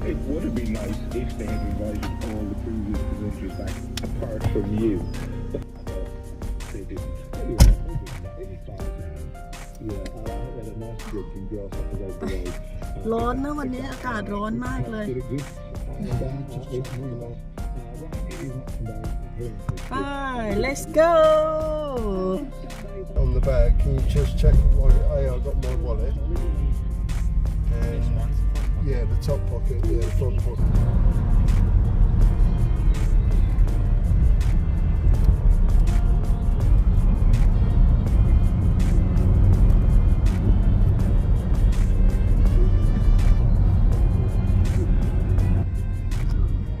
It would have been nice if they had invited all the previous presenters back, apart from you. But they didn't. Anyway, it was fine. Yeah, I I had a nice trip in grasshoppers over the road. ร้อนนะวันนี้อากาศร้อนมากเลย Did a good uh, down to eight million. Uh, right, it is up and down here. ไป let's go on the back. Can you just check? What, hey, I got my wallet. And yeah, the top pocket, yeah, the front pocket.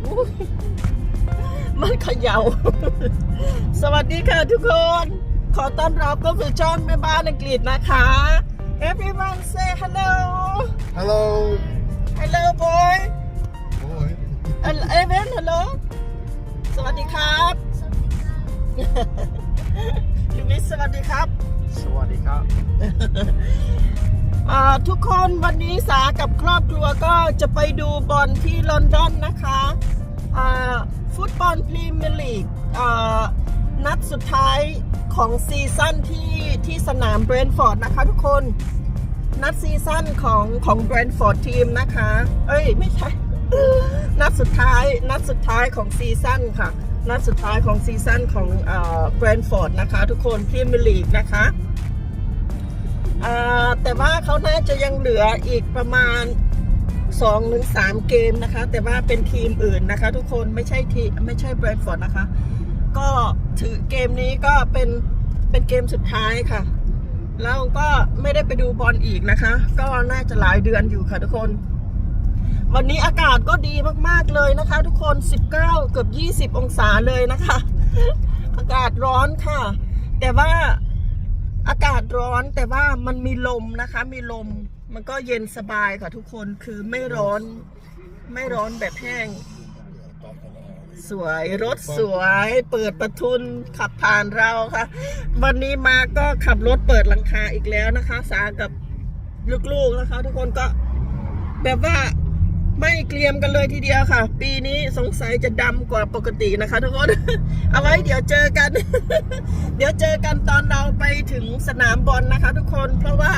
อุ๊ยมันเขย่า สวัสดีค่ะทุกคน ขอต้อนรับก็คือช่องแม่บ้านอังกฤษนะคะ everyone say hello Hello, hello boy boy. เอเวนฮัลโหลสวัสดีครับยูมิสสวัสดีครับ สวัสดีครับอ่าทุกคนวันนี้สากับครอบครัวก็จะไปดูบอลที่ลอนดอนนะคะอ่าฟุตบอลพรีเมียร์ลีกอ่านัดสุดท้ายของซีซั่นที่ที่สนามเบรนท์ฟอร์ดนะคะทุกคน นัดซีซั่นของของเบรนท์ฟอร์ดทีมนะคะ เอ้ย ไม่ใช่ นัดสุดท้าย นัดสุดท้ายของซีซั่นค่ะ นัดสุดท้ายของซีซั่นของเบรนท์ฟอร์ดนะคะ ทุกคนพรีเมียร์ลีกนะคะแต่ว่าเขาน่าจะยังเหลืออีกประมาณ2หรือ3เกมนะคะ แต่ว่าเป็นทีมอื่นนะคะ ทุกคนไม่ใช่ทีไม่ใช่แบรนด์ฟอร์ดนะคะ ก็ถือเกมนี้ก็เป็นเป็นเกมสุดท้ายค่ะ แล้วก็ไม่ได้ไปดูบอลอีกนะคะ ก็น่าจะหลายเดือนอยู่ค่ะทุกคน วันนี้อากาศก็ดีมากๆเลยนะคะ ทุกคน 19 เกือบ 20 องศาเลยนะคะ อากาศร้อนค่ะ แต่ว่าอากาศร้อนแต่ว่ามันมีลมนะคะ มีลมมันก็เย็นสบายค่ะทุกคนคือไม่ร้อนไม่ร้อนแบบแห้ง สวยรถสวย เปิดประทุนขับผ่านเราค่ะ วันนี้มาก็ขับรถเปิดหลังคาอีกแล้วนะคะ สากับลูกๆนะคะ ทุกคนก็แบบว่าไม่เกรียมกันเลยทีเดียวค่ะ ปีนี้สงสัยจะดำกว่าปกตินะคะ ทุกคน เอาไว้เดี๋ยวเจอกัน เดี๋ยวเจอกันตอนเราไปถึงสนามบอลนะคะ ทุกคนเพราะว่า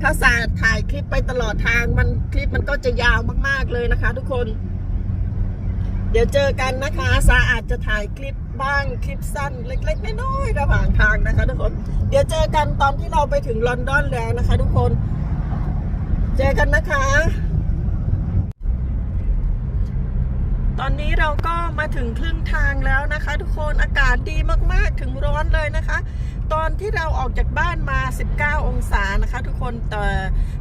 ถ้าสาถ่ายคลิปไปตลอดทางมันคลิปมันก็จะยาวมากๆเลยนะคะ ทุกคน เดี๋ยวเจอกันนะคะสาอาจจะถ่ายคลิปบ้างคลิปสั้นเล็กๆน้อยๆระหว่างทางนะคะ ทุกคน เดี๋ยวเจอกันตอนที่เราไปถึงลอนดอนแล้วนะคะ ทุกคน เจอกันนะคะ ตอนนี้เราก็มาถึงครึ่งทางแล้วนะคะ ทุกคนอากาศดีมากๆถึงร้อนเลยนะคะ ตอนที่เราออกจากบ้านมา 19 องศานะคะ ทุกคนแต่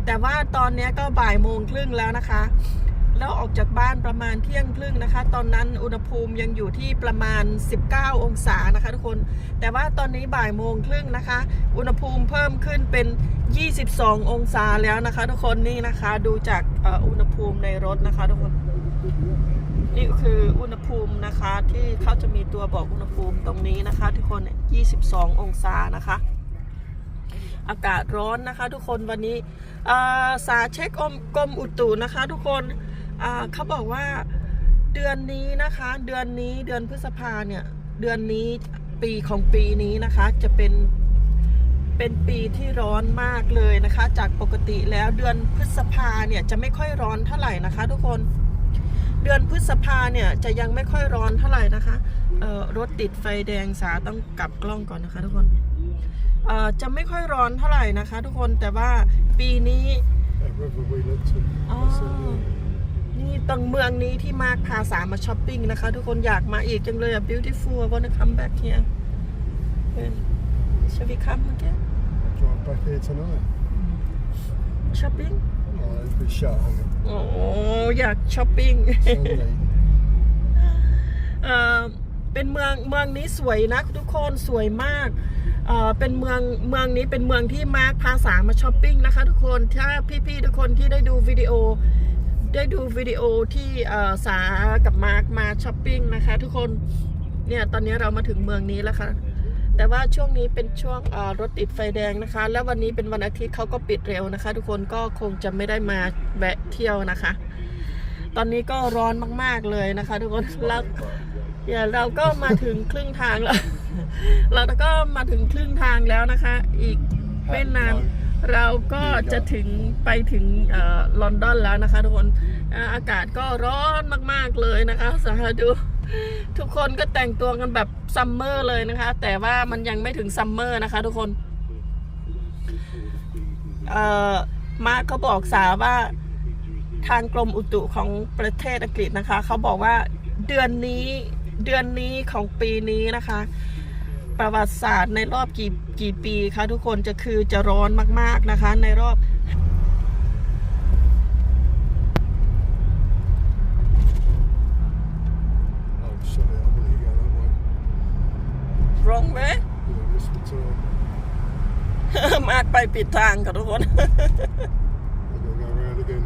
แต่ว่าตอนนี้ก็บ่ายโมงครึ่งแล้วนะคะ แล้วออกจากบ้านประมาณเที่ยงครึ่งนะคะ ตอนนั้นอุณหภูมิยังอยู่ที่ประมาณ 19 องศานะคะทุกคน แต่ว่าตอนนี้บ่ายโมงครึ่งนะคะ อุณหภูมิเพิ่มขึ้นเป็น 22 องศาแล้วนะคะ ทุกคนนี่นะคะดูจากอุณหภูมิในรถนะคะทุกคนนี่คืออุณหภูมินะคะที่เขาจะมีตัวบอกอุณหภูมิตรงนี้นะคะ ทุกคน 22 องศานะคะ อากาศร้อนนะคะ ทุกคนวันนี้สาเช็คอมกรมอุตุนะคะ ทุกคน เขาบอกว่าเดือนนี้นะคะ เดือนนี้เดือนพฤษภาเนี่ย เดือนนี้ปีของปีนี้นะคะ จะเป็นเป็นปีที่ร้อนมากเลยนะคะ จากปกติแล้วเดือนพฤษภาเนี่ยจะไม่ค่อยร้อนเท่าไหร่นะคะ ทุกคนเดือนพฤษภาเนี่ยจะยังไม่ค่อยร้อนเท่าไหร่นะคะเอ่อรถติดไฟแดงสาต้องกลับกล้องก่อนนะคะ ทุกคนเอ่อจะไม่ค่อยร้อนเท่าไหร่นะคะ ทุกคนแต่ว่าปีนี้ นี่ตรงเมืองนี้ที่มาร์คพาสามาช้อปปิ้งนะคะ ทุกคนอยากมาอีกจังเลยอะ beautiful I wanna come back here When shall we come again Drive back here tonight. shopping Oh, it'd be shut on โอ้อยากช้อปปิ้ง Sunday. เอ่อเป็นเมืองเมืองนี้สวยนะทุกคนสวยมากเอ่อเป็นเมืองเมืองนี้เป็นเมืองที่มาร์คพาสามาช้อปปิ้งนะคะ ทุกคนถ้าพี่ๆทุกคนที่ได้ดูวิดีโอ ได้ดูวิดีโอที่สากับมาร์คมาช้อปปิ้งนะคะ ทุกคนเนี่ยตอนนี้เรามาถึงเมืองนี้แล้วค่ะ แต่ว่าช่วงนี้เป็นช่วงรถติดไฟแดงนะคะ แล้ววันนี้เป็นวันอาทิตย์เขาก็ปิดเร็วนะคะ ทุกคนก็คงจะไม่ได้มาแวะเที่ยวนะคะ ตอนนี้ก็ร้อนมากๆเลยนะคะ ทุกคนแล้วเดี๋ยวเราก็มาถึงครึ่งทางแล้ว เราก็มาถึงครึ่งทางแล้วนะคะ อีกไม่นาน เราก็จะถึงไปถึงลอนดอนแล้วนะคะ ทุกคนอากาศก็ร้อนมากๆเลยนะคะสาธุทุกคนก็แต่งตัวกันแบบซัมเมอร์เลยนะคะ แต่ว่ามันยังไม่ถึงซัมเมอร์นะคะ ทุกคนเอ่อมาร์คเขาบอกสาว่าทางกรมอุตุของประเทศอังกฤษนะคะ เขาบอกว่าเดือนนี้เดือนนี้ของปีนี้นะคะ ประวัติศาสตร์ในรอบกี่กี่ปีคะทุกคนจะคือจะร้อนมากๆนะคะ ในรอบ Oh, sorry, I'm going to go that way. ร้องไหม Yeah, this way turn. มาร์คไปปิดทางค่ะทุกคน I'm going to go around again.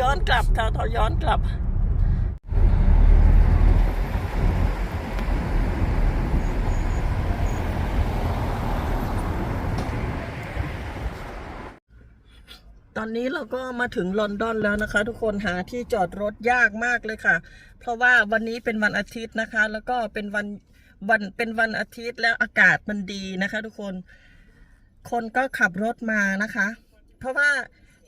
ย้อนกลับค่ะเขาย้อนกลับ อนนี้เราก็มาถึงลอนดอนแล้วนะคะ ทุกคนหาที่จอดรถยากมากเลยค่ะ เพราะว่าวันนี้เป็นวันอาทิตย์นะคะ แล้วก็เป็นวันวันเป็นวันอาทิตย์แล้วอากาศมันดีนะคะ ทุกคน คนก็ขับรถมานะคะ เพราะว่า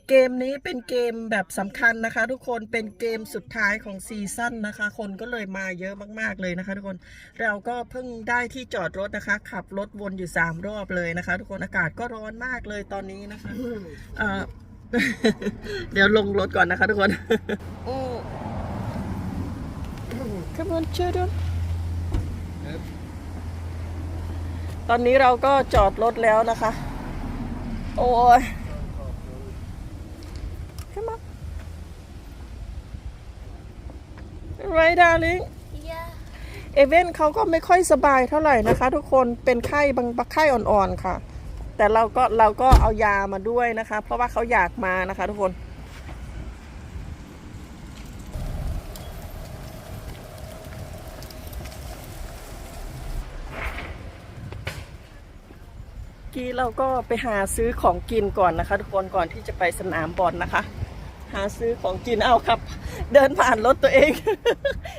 เกมนี้เป็นเกมแบบสำคัญนะคะ ทุกคนเป็นเกมสุดท้ายของซีซั่นนะคะ คนก็เลยมาเยอะมากๆเลยนะคะ ทุกคนเราก็เพิ่งได้ที่จอดรถนะคะ ขับรถวนอยู่สามรอบเลยนะคะ ทุกคนอากาศก็ร้อนมากเลยตอนนี้นะคะ เอ่อเดี๋ยวลงรถก่อนนะคะทุกคนอืม Come on children ตอนนี้เราก็จอดรถแล้วนะคะ โอ้ย Come on Right darling เอเว่นเขาก็ไม่ค่อยสบายเท่าไหร่นะคะ ทุกคนเป็นไข้บางไข้อ่อนๆค่ะ แต่เราก็เราก็เอายามาด้วยนะคะ เพราะว่าเขาอยากมานะคะทุกคน กี้เราก็ไปหาซื้อของกินก่อนนะคะ ทุกคนก่อนที่จะไปสนามบอลนะคะ หาซื้อของกินเอาครับ เดินผ่านรถตัวเอง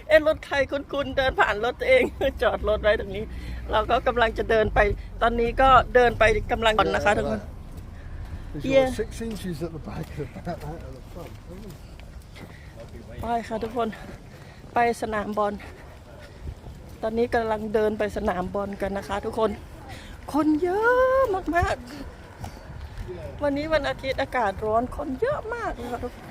เอ็นรถใครคุณๆเดินผ่านรถตัวเอง จอดรถไว้ตรงนี้ เราก็กำลังจะเดินไป ตอนนี้ก็เดินไปกำลังก่อนนะคะทุกคน There's Yeah. like six inches at the back of the, out of the front. isn't ไปค่ะทุกคนไปสนามบอล ตอนนี้กำลังเดินไปสนามบอลกันนะคะ ทุกคน คนเยอะมากๆ วันนี้วันอาทิตย์อากาศร้อนคนเยอะมากเลยค่ะทุกคน